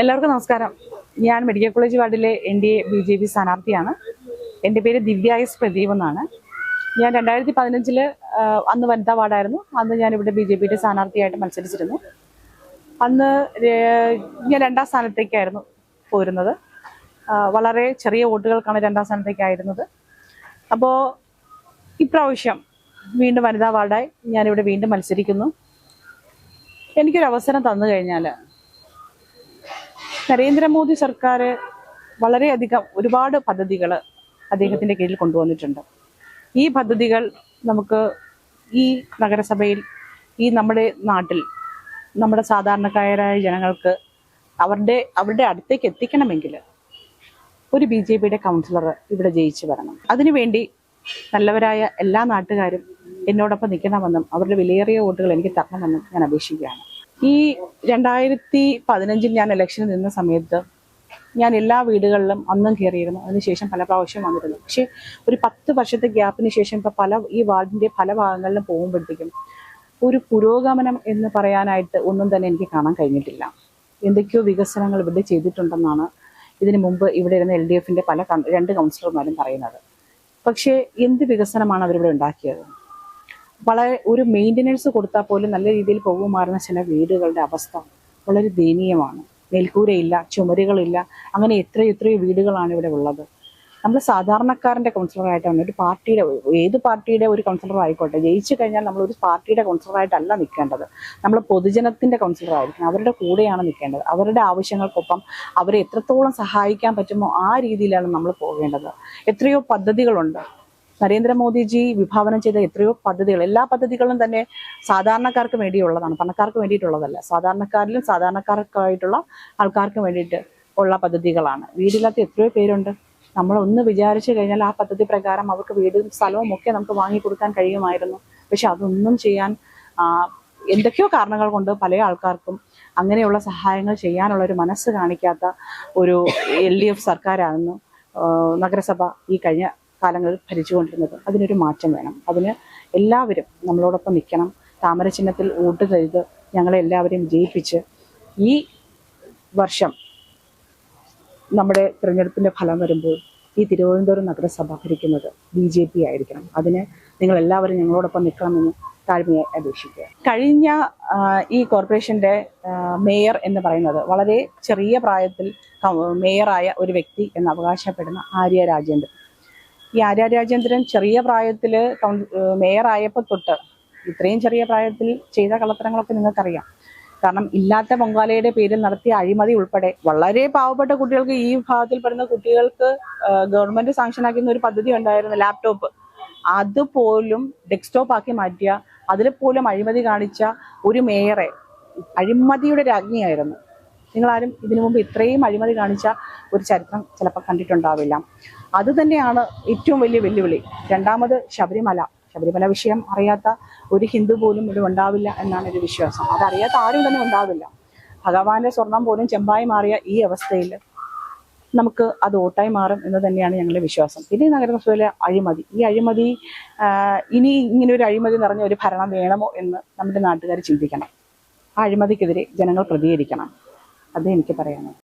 എല്ലാവർക്കും നമസ്കാരം. ഞാൻ മെഡിക്കൽ കോളേജ് വാർഡിലെ N D A B J P സ്ഥാനാർത്ഥിയാണ്. എന്റെ പേര് ദിവ്യ എസ് പ്രദീപ് എന്നാണ്. ഞാൻ രണ്ടായിരത്തി പതിനഞ്ചിൽ അന്ന് വനിതാ വാർഡായിരുന്നു. അന്ന് ഞാനിവിടെ ബി ജെ പിയുടെ സ്ഥാനാർത്ഥിയായിട്ട് മത്സരിച്ചിരുന്നു. അന്ന് ഞാൻ രണ്ടാം സ്ഥാനത്തേക്കായിരുന്നു പോരുന്നത്. വളരെ ചെറിയ വോട്ടുകൾക്കാണ് രണ്ടാം സ്ഥാനത്തേക്കായിരുന്നത്. അപ്പോൾ ഇപ്രാവശ്യം വീണ്ടും വനിതാ വാർഡായി ഞാനിവിടെ വീണ്ടും മത്സരിക്കുന്നു. എനിക്കൊരു അവസരം തന്നു കഴിഞ്ഞാൽ നരേന്ദ്രമോദി സർക്കാർ വളരെയധികം ഒരുപാട് പദ്ധതികൾ അദ്ദേഹത്തിന്റെ കീഴിൽ കൊണ്ടുവന്നിട്ടുണ്ട്. ഈ പദ്ധതികൾ നമുക്ക് ഈ നഗരസഭയിൽ ഈ നമ്മുടെ നാട്ടിൽ നമ്മുടെ സാധാരണക്കാരായ ജനങ്ങൾക്ക് അവരുടെ അവരുടെ അടുത്തേക്ക് എത്തിക്കണമെങ്കിൽ ഒരു ബി ജെ പിയുടെ കൗൺസിലർ ഇവിടെ ജയിച്ചു വരണം. അതിനുവേണ്ടി നല്ലവരായ എല്ലാ നാട്ടുകാരും എന്നോടൊപ്പം നിൽക്കണമെന്നും അവരുടെ വിലയേറിയ വോട്ടുകൾ എനിക്ക് തരണമെന്നും ഞാൻ അപേക്ഷിക്കുകയാണ്. ഈ രണ്ടായിരത്തി പതിനഞ്ചിൽ ഞാൻ ഇലക്ഷന് നിന്ന സമയത്ത് ഞാൻ എല്ലാ വീടുകളിലും അന്നും കയറിയിരുന്നു. അതിനുശേഷം പല പ്രാവശ്യം വന്നിരുന്നു. പക്ഷേ ഒരു പത്ത് വർഷത്തെ ഗ്യാപ്പിന് ശേഷം ഇപ്പൊ പല ഈ വാർഡിന്റെ പല ഭാഗങ്ങളിലും പോകുമ്പോഴത്തേക്കും ഒരു പുരോഗമനം എന്ന് പറയാനായിട്ട് ഒന്നും തന്നെ എനിക്ക് കാണാൻ കഴിഞ്ഞിട്ടില്ല. എന്തൊക്കെയോ വികസനങ്ങൾ ഇവിടെ ചെയ്തിട്ടുണ്ടെന്നാണ് ഇതിനു മുമ്പ് ഇവിടെ ഇരുന്ന എൽ ഡി എഫിന്റെ പല രണ്ട് കൗൺസിലർമാരും പറയുന്നത്. പക്ഷേ എന്ത് വികസനമാണ് അവരിവിടെ ഉണ്ടാക്കിയത്? വളരെ ഒരു മെയിന്റനൻസ് കൊടുത്താൽ പോലും നല്ല രീതിയിൽ പോകുമാറുന്ന ചില വീടുകളുടെ അവസ്ഥ വളരെ ദയനീയമാണ്. മേൽക്കൂരയില്ല ചുമരുകളില്ല അങ്ങനെ എത്രയോ എത്രയോ വീടുകളാണ് ഇവിടെ ഉള്ളത്. നമ്മൾ സാധാരണക്കാരന്റെ കൗൺസിലറായിട്ടാണ് ഒരു പാർട്ടിയുടെ ഏത് പാർട്ടിയുടെ ഒരു കൗൺസിലർ ആയിക്കോട്ടെ ജയിച്ചു കഴിഞ്ഞാൽ നമ്മൾ ഒരു പാർട്ടിയുടെ കൗൺസിലറായിട്ടല്ല നിൽക്കേണ്ടത്. നമ്മൾ പൊതുജനത്തിന്റെ കൗൺസിലറായിരിക്കണം അവരുടെ കൂടെയാണ് നിൽക്കേണ്ടത്. അവരുടെ ആവശ്യങ്ങൾക്കൊപ്പം അവരെ എത്രത്തോളം സഹായിക്കാൻ പറ്റുമോ ആ രീതിയിലാണ് നമ്മൾ പോകേണ്ടത്. എത്രയോ പദ്ധതികളുണ്ട്. നരേന്ദ്രമോദിജി വിഭാവനം ചെയ്ത എത്രയോ പദ്ധതികൾ. എല്ലാ പദ്ധതികളും തന്നെ സാധാരണക്കാർക്ക് വേണ്ടിയുള്ളതാണ്. പണക്കാർക്ക് വേണ്ടിയിട്ടുള്ളതല്ല. സാധാരണക്കാരിലും സാധാരണക്കാർക്കായിട്ടുള്ള ആൾക്കാർക്ക് വേണ്ടിയിട്ട് ഉള്ള പദ്ധതികളാണ്. വീടില്ലാത്ത എത്രയോ പേരുണ്ട്. നമ്മൾ ഒന്ന് വിചാരിച്ചു കഴിഞ്ഞാൽ ആ പദ്ധതി പ്രകാരം അവർക്ക് വീടും സ്ഥലവും ഒക്കെ നമുക്ക് വാങ്ങിക്കൊടുക്കാൻ കഴിയുമായിരുന്നു. പക്ഷെ അതൊന്നും ചെയ്യാൻ എന്തൊക്കെയോ കാരണങ്ങൾ കൊണ്ട് പല ആൾക്കാർക്കും അങ്ങനെയുള്ള സഹായങ്ങൾ ചെയ്യാനുള്ള ഒരു മനസ്സ് കാണിക്കാത്ത ഒരു എൽ ഡി എഫ് സർക്കാരായിരുന്നു നഗരസഭ ഈ കഴിഞ്ഞ കാലങ്ങളിൽ ഭരിച്ചുകൊണ്ടിരുന്നത്. അതിനൊരു മാറ്റം വേണം. അതിന് എല്ലാവരും നമ്മളോടൊപ്പം നിൽക്കണം. താമര ചിഹ്നത്തിൽ വോട്ട് ചെയ്ത് ഞങ്ങളെ എല്ലാവരെയും ജയിപ്പിച്ച് ഈ വർഷം നമ്മുടെ തിരഞ്ഞെടുപ്പിന്റെ ഫലം വരുമ്പോൾ ഈ തിരുവനന്തപുരം നഗരസഭ ഭരിക്കുന്നത് ബി ജെ പി ആയിരിക്കണം. അതിന് നിങ്ങൾ എല്ലാവരും ഞങ്ങളോടൊപ്പം നിൽക്കണമെന്ന് താഴ്മയെ അപേക്ഷിക്കുക. കഴിഞ്ഞ ഈ കോർപ്പറേഷന്റെ മേയർ എന്ന് പറയുന്നത് വളരെ ചെറിയ പ്രായത്തിൽ മേയറായ ഒരു വ്യക്തി എന്ന് അവകാശപ്പെടുന്ന ആര്യ രാജേന്ദ്രൻ. ഈ ആര്യ രാജേന്ദ്രൻ ചെറിയ പ്രായത്തിൽ മേയറായപ്പോൾ തൊട്ട് ഇത്രയും ചെറിയ പ്രായത്തിൽ ചെയ്ത കള്ളത്തരങ്ങളൊക്കെ നിങ്ങൾക്കറിയാം. കാരണം ഇല്ലാത്ത പൊങ്കാലയുടെ പേരിൽ നടത്തിയ അഴിമതി ഉൾപ്പെടെ വളരെ പാവപ്പെട്ട കുട്ടികൾക്ക് ഈ വിഭാഗത്തിൽ പെടുന്ന കുട്ടികൾക്ക് ഗവൺമെന്റ് സാങ്ഷൻ ആക്കുന്ന ഒരു പദ്ധതി ഉണ്ടായിരുന്നു ലാപ്ടോപ്പ് അതുപോലും ഡെസ്ക്ടോപ്പ് ആക്കി മാറ്റിയ അതിൽ പോലും അഴിമതി കാണിച്ച ഒരു മേയറെ അഴിമതിയുടെ രാജ്ഞിയായിരുന്നു. നിങ്ങളാരും ഇതിനു മുമ്പ് ഇത്രയും അഴിമതി കാണിച്ച ഒരു ചരിത്രം ചിലപ്പോൾ കണ്ടിട്ടുണ്ടാവില്ല. അത് തന്നെയാണ് ഏറ്റവും വലിയ വെല്ലുവിളി. രണ്ടാമത് ശബരിമല. ശബരിമല വിഷയം അറിയാത്ത ഒരു ഹിന്ദു പോലും ഇവിടെ ഉണ്ടാവില്ല എന്നാണ് ഒരു വിശ്വാസം. അതറിയാത്ത ആരും തന്നെ ഉണ്ടാവില്ല. ഭഗവാന്റെ സ്വർണം പോലും ചെമ്പായി മാറിയ ഈ അവസ്ഥയിൽ നമുക്ക് അത് ഓട്ടായി മാറും എന്ന് തന്നെയാണ് ഞങ്ങളുടെ വിശ്വാസം. പിന്നെ നഗരസഭയിലെ അഴിമതി. ഈ അഴിമതി ഇനി ഇങ്ങനെ ഒരു അഴിമതി നിറഞ്ഞ ഒരു ഭരണം വേണമോ എന്ന് നമ്മുടെ നാട്ടുകാർ ചിന്തിക്കണം. ആ അഴിമതിക്കെതിരെ ജനങ്ങൾ പ്രതികരിക്കണം. അതേ എനിക്ക് പറയാനുള്ളൂ.